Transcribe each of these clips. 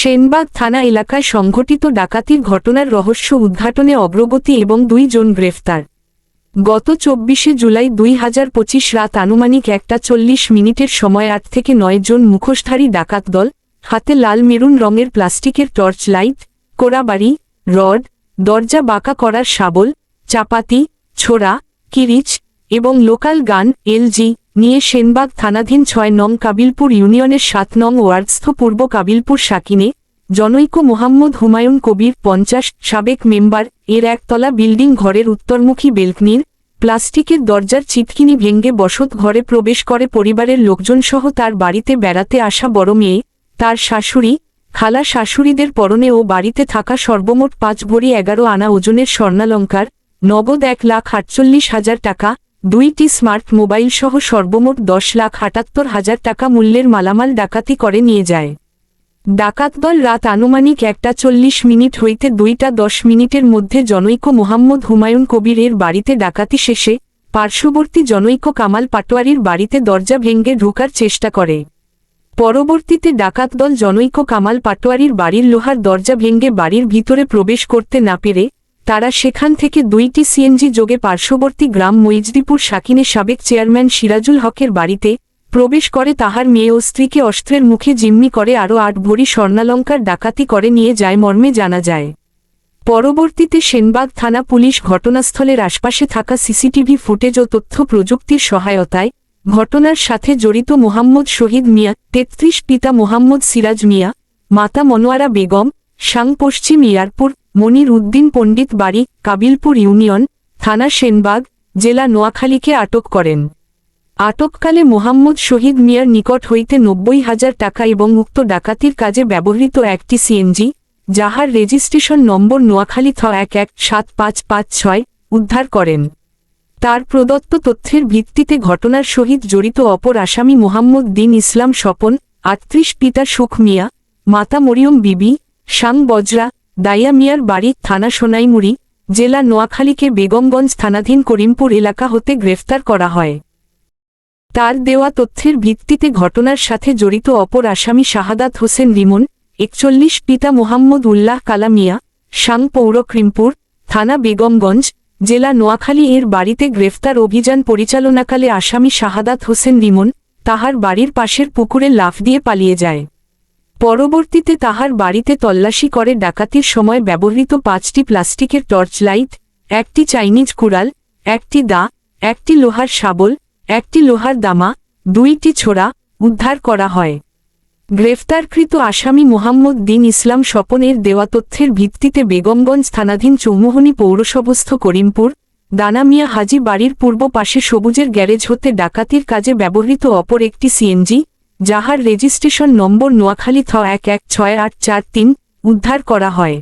সেনবাগ থানা এলাকায় সংঘটিত ডাকাতির ঘটনার রহস্য উদ্ঘাটনে অগ্রগতি এবং দুই জন গ্রেফতার। গত চব্বিশে জুলাই দুই হাজার পঁচিশ রাত আনুমানিক একটা চল্লিশ মিনিটের সময় আট থেকে নয় জন মুখোশধারী ডাকাত দল, হাতে লাল মেরুন রঙের প্লাস্টিকের টর্চ লাইট, কোড়াবাড়ি, রড, দরজা বাঁকা করার শাবল, চাপাতি, ছোড়া, কিরিচ এবং লোকাল গান, এলজি নিয়ে সেনবাগ থানাধীন ছয় নং কাবিলপুর ইউনিয়নের সাত নং ওয়ার্ডস্থ পূর্ব কাবিলপুর সাকিনে জনৈক মোহাম্মদ হুমায়ুন কবির পঞ্চাশ সাবেক মেম্বার, এর একতলা বিল্ডিং ঘরের উত্তরমুখী বেলকনির প্লাস্টিকের দরজার চিটকিনি ভেঙ্গে বসত ঘরে প্রবেশ করে পরিবারের লোকজনসহ তার বাড়িতে বেড়াতে আসা বড় মেয়ে, তার শাশুড়ি, খালা শাশুড়িদের পরনে ও বাড়িতে থাকা সর্বমোট পাঁচ ভরি এগারো আনা ওজনের স্বর্ণালঙ্কার, নগদ এক লাখ আটচল্লিশ হাজার টাকা দুইটি স্মার্ট মোবাইল সহ সর্বমোট দশ লাখ আটাত্তর হাজার টাকা মূল্যের মালামাল ডাকাতি করে নিয়ে যায়। ডাকাত দল রাত আনুমানিক একটা চল্লিশ মিনিট হইতে দুইটা দশ মিনিটের মধ্যে জনৈক মোহাম্মদ হুমায়ুন কবিরের বাড়িতে ডাকাতি শেষে পার্শ্ববর্তী জনৈক কামাল পাটোয়ারির বাড়িতে দরজা ভেঙ্গে ঢোকার চেষ্টা করে। পরবর্তীতে ডাকাত দল জনৈক কামাল পাটোয়ারির বাড়ির লোহার দরজা ভেঙ্গে বাড়ির ভিতরে প্রবেশ করতে না পেরে তারা সেখান থেকে দুইটি সিএনজি যোগে পার্শ্ববর্তী গ্রাম মইজদিপুর সাকিনে সাবেক চেয়ারম্যান সিরাজুল হকের বাড়িতে প্রবেশ করে তাহার মেয়ে ও স্ত্রীকে অস্ত্রের মুখে জিম্মি করে আরও আট ভরি স্বর্ণালঙ্কার ডাকাতি করে নিয়ে যায় মর্মে জানা যায়। পরবর্তীতে সেনবাগ থানা পুলিশ ঘটনাস্থলের আশপাশে থাকা সিসিটিভি ফুটেজ ও তথ্য প্রযুক্তির সহায়তায় ঘটনার সাথে জড়িত মোহাম্মদ শহীদ মিয়া, তেত্রিশ পিতা মোহাম্মদ সিরাজ মিয়া, মাতা মনোয়ারা বেগম সাং পশ্চিম ইয়ারপুর, মনির উদ্দিন পণ্ডিত বাড়ি, কাবিলপুর ইউনিয়ন, থানা সেনবাগ, জেলা নোয়াখালীকে আটক করেন। আটককালে মোহাম্মদ শহীদ মিয়ার নিকট হইতে নব্বই হাজার টাকা এবং উক্ত ডাকাতির কাজে ব্যবহৃত একটি সিএনজি, যাহার রেজিস্ট্রেশন নম্বর নোয়াখালী থ এক এক সাত পাঁচ পাঁচ ছয়, উদ্ধার করেন। তার প্রদত্ত তথ্যের ভিত্তিতে ঘটনার সহিত জড়িত অপর আসামি মোহাম্মদ দিন ইসলাম স্বপন, আটত্রিশ পিতা সুখ মিয়া, মাতা মরিয়ম বিবি সাং বজরা দাইয়া মিয়ার বাড়ি থানা সোনাইমুড়ি, জেলা নোয়াখালীকে বেগমগঞ্জ থানাধীন করিমপুর এলাকা হতে গ্রেফতার করা হয়। তার দেওয়া তথ্যের ভিত্তিতে ঘটনার সাথে জড়িত অপর আসামি শাহাদাত হোসেন রিমন একচল্লিশ, পিতা মোহাম্মদ উল্লাহ কালামিয়া সাং পৌর ক্রিমপুর, থানা বেগমগঞ্জ, জেলা নোয়াখালী এর বাড়িতে গ্রেফতার অভিযান পরিচালনাকালে আসামি শাহাদাত হোসেন রিমন তাহার বাড়ির পাশের পুকুরে লাফ দিয়ে পালিয়ে যায়। পরবর্তীতে তাহার বাড়িতে তল্লাশি করে ডাকাতির সময় ব্যবহৃত পাঁচটি প্লাস্টিকের টর্চ লাইট, একটি চাইনিজ কুড়াল, একটি দা, একটি লোহার শাবল, একটি লোহার দামা, দুইটি ছোড়া উদ্ধার করা হয়। গ্রেফতারকৃত আসামি মোহাম্মদ দিন ইসলাম স্বপনের দেওয়া তথ্যের ভিত্তিতে বেগমগঞ্জ থানাধীন চৌমোহনী পৌরসভস্থ করিমপুর, দানামিয়া হাজি বাড়ির পূর্ব পাশে সবুজের গ্যারেজ হতে ডাকাতির কাজে ব্যবহৃত অপর একটি সিএনজি যাহার রেজিস্ট্রেশন নম্বর নোয়াখালী থ এক এক ছয় আট চার তিন উদ্ধার করা হয়।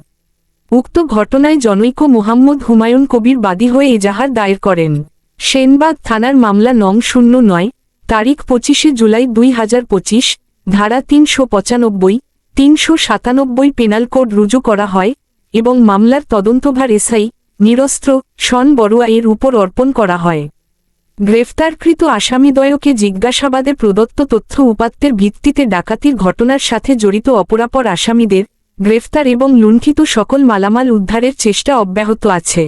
উক্ত ঘটনায় জনৈক মোহাম্মদ হুমায়ুন কবির বাদী হয়ে এজাহার দায়ের করেন। সেনবাগ থানার মামলা নং শূন্য নয়, তারিখ পঁচিশে জুলাই দুই হাজার পঁচিশ, ধারা তিনশো পঁচানব্বই, তিনশো সাতানব্বই পেনাল কোড রুজু করা হয় এবং মামলার তদন্তভার এসআই নিরস্ত্র শন বড়ুয়া এর উপর অর্পণ করা হয়। গ্রেফতারকৃত আসামিদ্বয়কে জিজ্ঞাসাবাদে প্রদত্ত তথ্য উপাত্তের ভিত্তিতে ডাকাতির ঘটনার সাথে জড়িত অপরাপর আসামিদের গ্রেফতার এবং লুণ্ঠিত সকল মালামাল উদ্ধারের চেষ্টা অব্যাহত আছে।